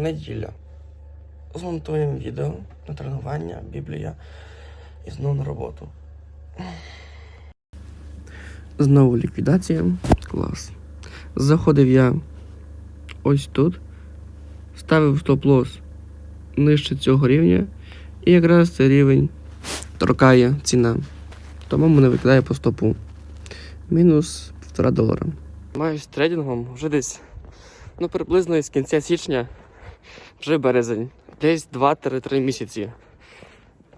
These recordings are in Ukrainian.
неділя. Змонтуємо відео на тренування, біблія і знову на роботу. Знову ліквідація. Клас. Заходив я ось тут, ставив стоп-лос нижче цього рівня, і якраз цей рівень торкає ціна. Тому мене викидає по стопу. Мінус півтора долара. Маю з трейдингом вже десь, ну приблизно з кінця січня, вже березень. Десь 2-3 місяці.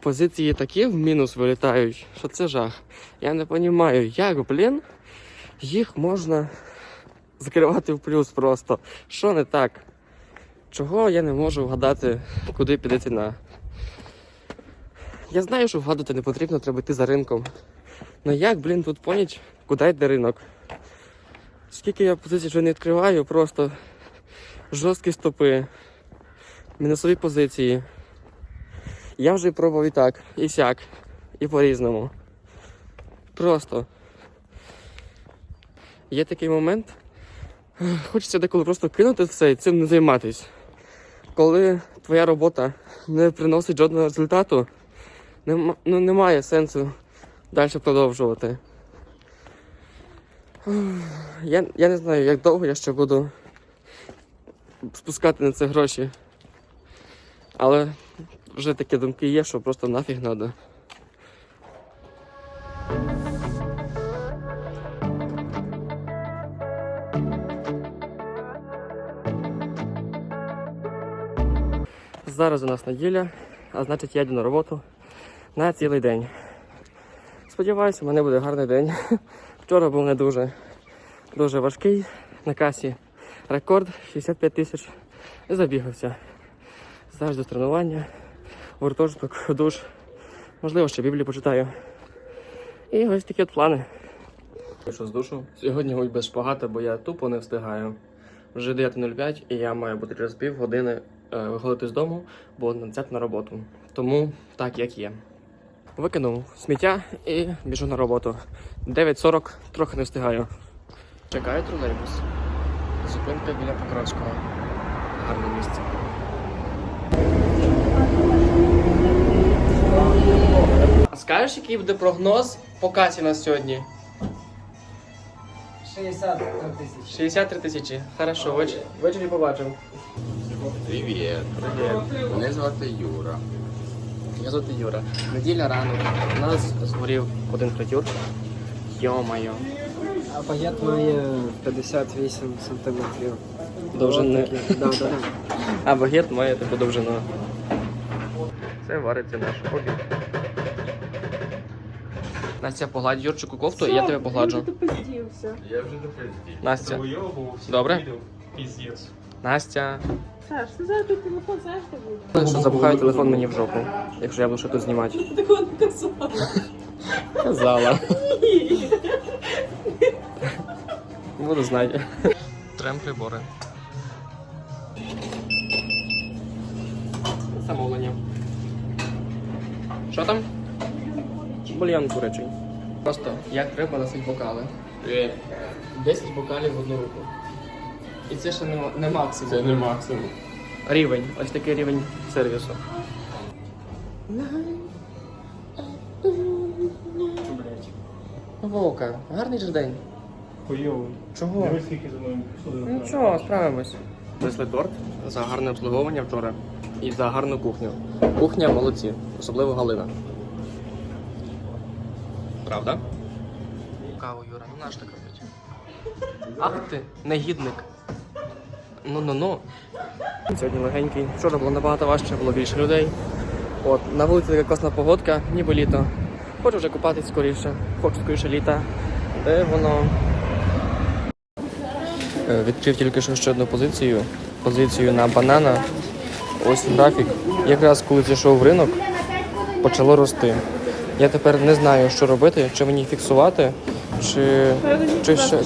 Позиції такі в мінус вилітають, що це жах. Я не розумію, як, блін, їх можна закривати в плюс просто. Що не так? Чого я не можу вгадати, куди піде ціна? Я знаю, що вгадувати не потрібно, треба йти за ринком. Ну як, блін, тут понять, куди йде ринок? Скільки я позицій вже не відкриваю, просто жорсткі стопи, мінусові позиції. Я вже пробував і так, і сяк, і по-різному. Просто. Є такий момент. Хочеться деколи просто кинути все і цим не займатись. Коли твоя робота не приносить жодного результату, нема, ну, немає сенсу далі продовжувати. Я, я не знаю, як довго я ще буду спускати на це гроші. Але вже такі думки є, що просто нафіг треба. Зараз у нас неділя, а значить я йду на роботу на цілий день. Сподіваюся, у мене буде гарний день. Вчора був не дуже, дуже важкий. На касі рекорд 65 тисяч. Забігався. Зараз до тренування, гуртожиток, душ. Можливо, ще Біблію почитаю. І ось такі от плани. Що з душу? Сьогодні гусь без шпагата, бо я тупо не встигаю. Вже 9.05 і я маю бути через пів години е, виходити з дому, бо нацять на роботу. Тому так як є. Викинув сміття і біжу на роботу. 9.40, трохи не встигаю. Чекаю тролейбус. Зупинка біля Покровського. Гарне місце. Скажеш, який буде прогноз по касі на сьогодні? 60 тисяч. 63 тисячі. Хорошо, ввечері, ввечері побачив. Привіт. Привіт. Мене звати Юра. Я звати Юра. Неділя рано. У нас згорів один фритюр. Йо-моє. А багет має 58 сантиметрів. Довжини. Да, да, да. А багет має таку довжину. Це вариться наш обід. Настя, погладь Юрчику кофту, і я тебе погладжу. Ти. Я вже не пизді. Настя. Добре? відео. Піздець. Настя. Саш, ти зараз тут телефон знаєш, де буде? Що запхаю телефон мені в жопу, якщо я буду що тут знімати. Такого не казала. Казала. Буду знати. Трем прибори. Замовлення. Що там? Бульйон курячий. Просто як треба носить бокали. Привіт. 10 бокалів в одну руку. І це ще не, не максимум. Це не максимум. Рівень. Ось такий рівень сервісу. Вовка, гарний же день. Хуйовий. Чого? Дивись, скільки за мною посуди. Нічого, справимось. Принесли торт за гарне обслуговування вчора і за гарну кухню. Кухня молодці, особливо Галина. Правда? Каву, Юра, ну наш так робить. Ах ти, негідник. Ну ну ну. Сьогодні легенький. Вчора було набагато важче, було більше людей. От, на вулиці така класна погодка, ніби літо. Хочу вже купатись скоріше, хочу скоріше літа. Де воно? Е, Відкрив тільки що ще одну позицію. Позицію на банана. Ось графік. Якраз коли зайшов в ринок, почало рости. Я тепер не знаю, що робити, чи мені фіксувати, чи, чи, ще,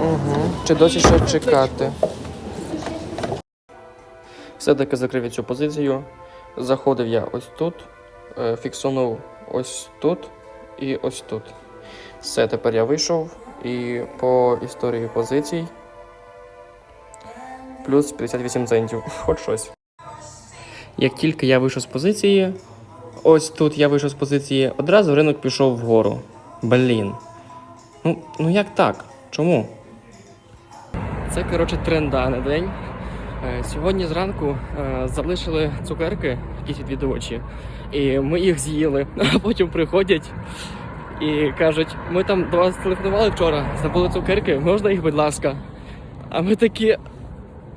угу. чи досі ще чекати. Все-таки закрив я цю позицію. Заходив я ось тут, е, фіксунув ось тут і ось тут. Все, тепер я вийшов і по історії позицій плюс 58 центів. Хоч щось. Як тільки я вийшов з позиції, ось тут я вийшов з позиції, одразу ринок пішов вгору. Блін. Ну, ну як так? Чому? Це, коротше, тренда на день. Е, Сьогодні зранку е, залишили цукерки, якісь відвідувачі, і ми їх з'їли, а потім приходять і кажуть: ми там до вас телефонували вчора, забули цукерки, можна їх, будь ласка. А ми такі.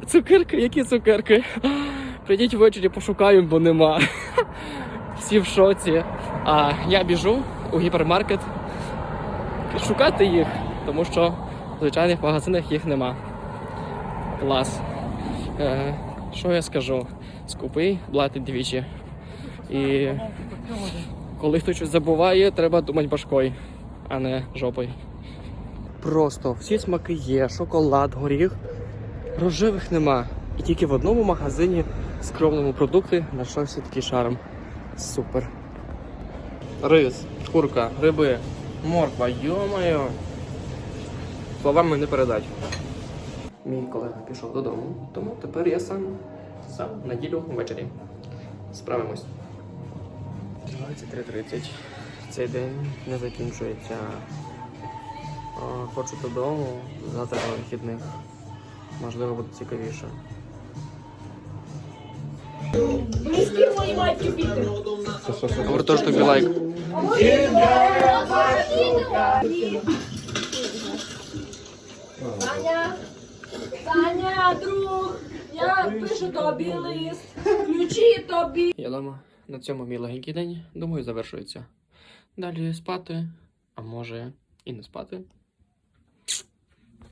Цукерки, які цукерки? Прийдіть ввечері, пошукаємо, бо нема. Всі в шоці. А я біжу у гіпермаркет шукати їх, тому що в звичайних магазинах їх нема. Клас. Е, що я скажу? Скупий, платить двічі. І коли хтось щось забуває, треба думати башкою, а не жопою. Просто всі смаки є, шоколад, горіх. Рожевих нема. І тільки в одному магазині скромному продукти знайшовся такий шарм. Супер. Рис, курка, гриби, морква, йо-моє. Словами не передать. Мій колега пішов додому, тому тепер я сам сам неділю ввечері. Справимось. 23.30. Цей день не закінчується. Хочу додому, завтра вихідних. Можливо, буде цікавіше. Гуртожиток Білайк. Таня, Таня, друг, я пишу тобі лист. Ключі тобі. Я дома. На цьому мій легенький день, думаю, завершується. Далі спати, а може і не спати.